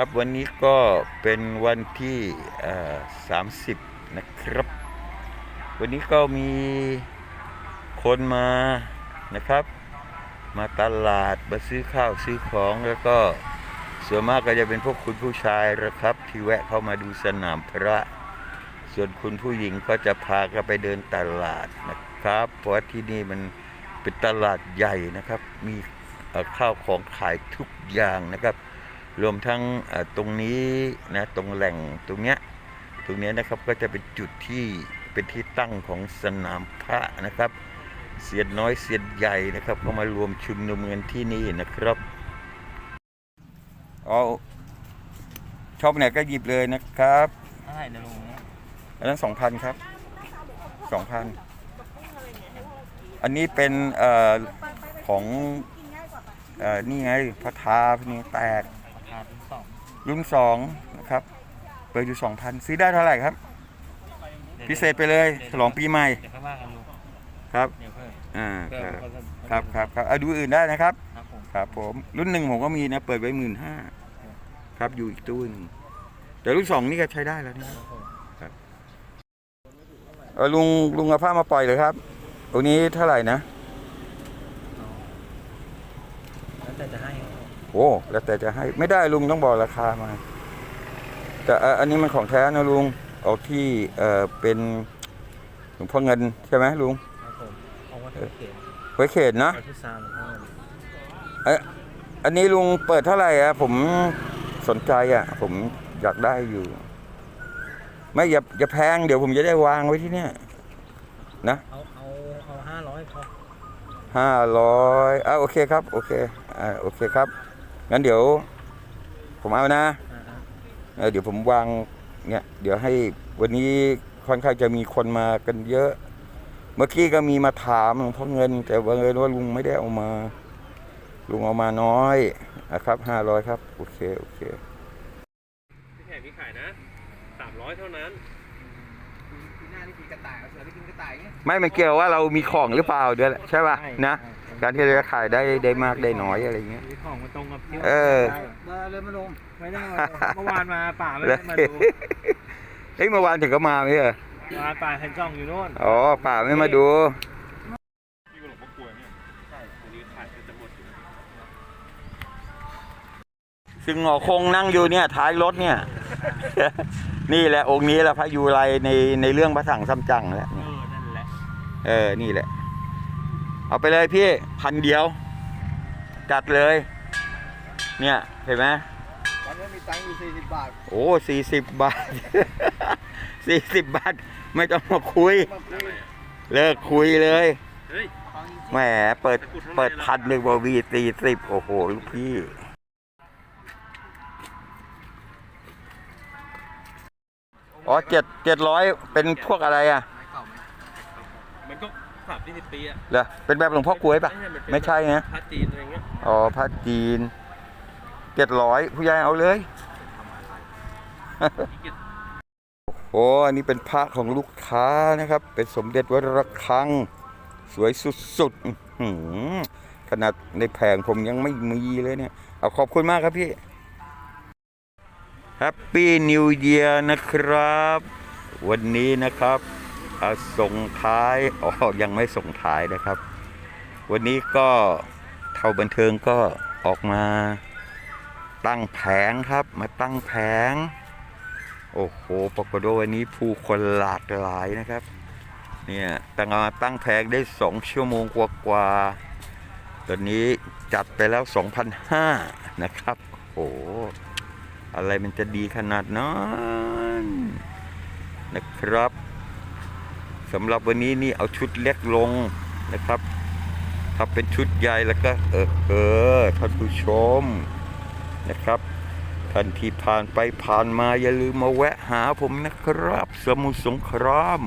ครับวันนี้ก็เป็นวันที่30นะครับ วันนี้ก็มีคนมานะครับ มาตลาดมาซื้อข้าวซื้อของแล้วก็ส่วนมากก็จะเป็นพวกคุณผู้ชายนะครับ ที่แวะเข้ามาดูสนามพระ ส่วนคุณผู้หญิงก็จะพากันไปเดินตลาดนะครับ เพราะที่นี่มันเป็นตลาดใหญ่นะครับ มีข้าวของขายทุกอย่างนะครับ รวมทั้งตรงนี้นะตรงแหล่งตรงเนี้ยตรงเนี้ยนะครับก็จะเป็นจุดที่เป็นที่ตั้งของสนามพระนะครับ เสียนน้อยเสียนใหญ่นะครับก็มารวมชุมนุมกันที่นี่นะครับเอาชอบไหนก็หยิบเลยนะครับเท่าไหร่นะลุงอันนั้นสองพันครับสองพันอันนี้เป็นอของอนี่ไงพระทาพนี่แตกาคาเป็นสองรุ่นสองนะครับเปิดอยู่สองพันซื้อได้เท่าไหร่ครับ พิเศษไปเลยฉลองปีใหม่เดี๋ยวค่อยว่ากันลุงครับเดี๋ยวเพิ่มอ่าเพิ่คมรับก็จะครับครับครับเอาดูอื่นได้นะครับครับผมครับผมรุ่นหนึ่งผมก็มีนะ เปิดไว้หมื่นห้าครับอยู่อีกตู้หนึงแต่รุ่นสองนี่ก็ใช้ได้แล้วนะครับผมเออลุงลุงเอาผ้ามาปล่อยเลยครับตรงนี้เท่าไหร่นะแล้วแต่จะให้ครับผม โอ้แล้วแต่จะให้ไม่ได้ลุงต้องบอกราคามา แต่เอ่ออันนี้มันของแท้นะลุงเอาที่เอ่อเป็นหลวงพ่อเงินใช่ไหมลุงครับผมเอาวัตถุเขียนไว้เขตนะเอาที่ซาวหลวงพ่อเอยอันนี้ลุงเปิดเท่าไหร่อะผมสนใจอะผมอยากได้อยู่ ไม่อย่าอย่าแพงเดี๋ยวผมจะได้วางไว้ที่เนี่ยเอาเอาเอาห้าร้อยพอห้าร้อยอะโอเคครับ โอเคอ่าโอเคครับ งั้นเดี๋ยว ผมเอานะอ่าฮะเออเดี๋ยวผมวางเนี่ยเดี๋ยวให้วันนี้ค่อนข้างจะมีคนมากันเยอะ เมื่อกี้ก็มีมาถามหลวงพ่อเงิน แต่ว่าเงินว่าลุงไม่ได้เอามา ลุงเอามาน้อยนะครับห้าร้อยครับ โอเค โอเคพี่แขกพี่ขายนะสามร้อยเท่านั้น ปีหน้านี่ปีกระต่ายเอาเสือไปกินกระต่ายไงไม่มันเกี่ยวว่าเรามีของหรือเปล่าเดี๋ยวแหละใช่ป่ะนะ การที่เราจะขายได้ได้มากได้น้อยอะไรเงี้ยมีของมาตรงกับที่เออ มาเลยมาลงไม่ได้มาเมื่อวานมาป่าไม่แล้ได้วมาดูเฮ้ยเมื่อวานถึงก็มาไม่ใช่เหรอมาป่าเห็นช่องอยู่โน่นอ๋อป่าไม่มาดูพี่ก็หลวงพ่อกลัวเนี่ยใช่อันนี้ขายจะหมดอยู่ซึ่งหงอคงนั่งอยู่เนี่ยท้ายรถเนี่ย นี่แหละองค์นี้แหละพระยูไรในในเรื่องพระถังซัมจั๋งแหละเออนั่นแหละเออนี่แหละ เอาไปเลยพี่พันเดียว จัดเลย เนี่ยเห็นไหมตอนนี้มีตังค์อยู่สี่สิบบาทโอ้สี่สิบบาท สี่สิบบาท ไม่ต้องมาคุย มาคุยเลิกคุยเลยเฮ้ยฟังแหมเปิดเปิดพันหนึ่งบวีสี่สิบโอ้โหลูกพี่ อ๋อเจ็ดเจ็ดร้อยเป็นพวกอะไรอะไม่เก่าไหมมันก็สามสี่สิบปีอะเหรอเป็นแบบหลวงพ่อกล้วยปะนเป็นไม่ใช่นะพระจีนอะไรเงี้ยอ๋อพระจีนเจ็ดร้อยผู้ใหญ่เอาเลยขี้เกียจโอ้อันนี้เป็นพระของลูกค้านะครับ เป็นสมเด็จวัดระฆัง สวยสุดๆอื้อหือขนาดในแผงผมยังไม่มีเลยเนี่ย เอาขอบคุณมากครับพี่ แฮปปี้นิวเ a ียร์นะครับ วันนี้นะครับส่งท้ายอ๋อยังไม่ส่งท้ายนะครับ วันนี้ก็เท่าบันเทิงก็ออกมาตั้งแผงครับ มาตั้งแผง โอ้โหปรากฏว่าวันนี้ผู้คนหลากหลายนะครับ เนี่ยตั้งมาตั้งแผงได้สองชั่วโมงกว่าๆตอนนี้จัดไปแล้ว 2,500 นะครับ โอ้ อะไรมันจะดีขนาดนั้นนะครับสำหรับวันนี้นี่เอาชุดเล็กลงนะครับ ถ้าเป็นชุดใหญ่แล้วก็เออเออท่านผู้ชมนะครับท่านที่ผ่านไปผ่านมาอย่าลืมมาแวะหาผมนะครับ สมุทรสงคราม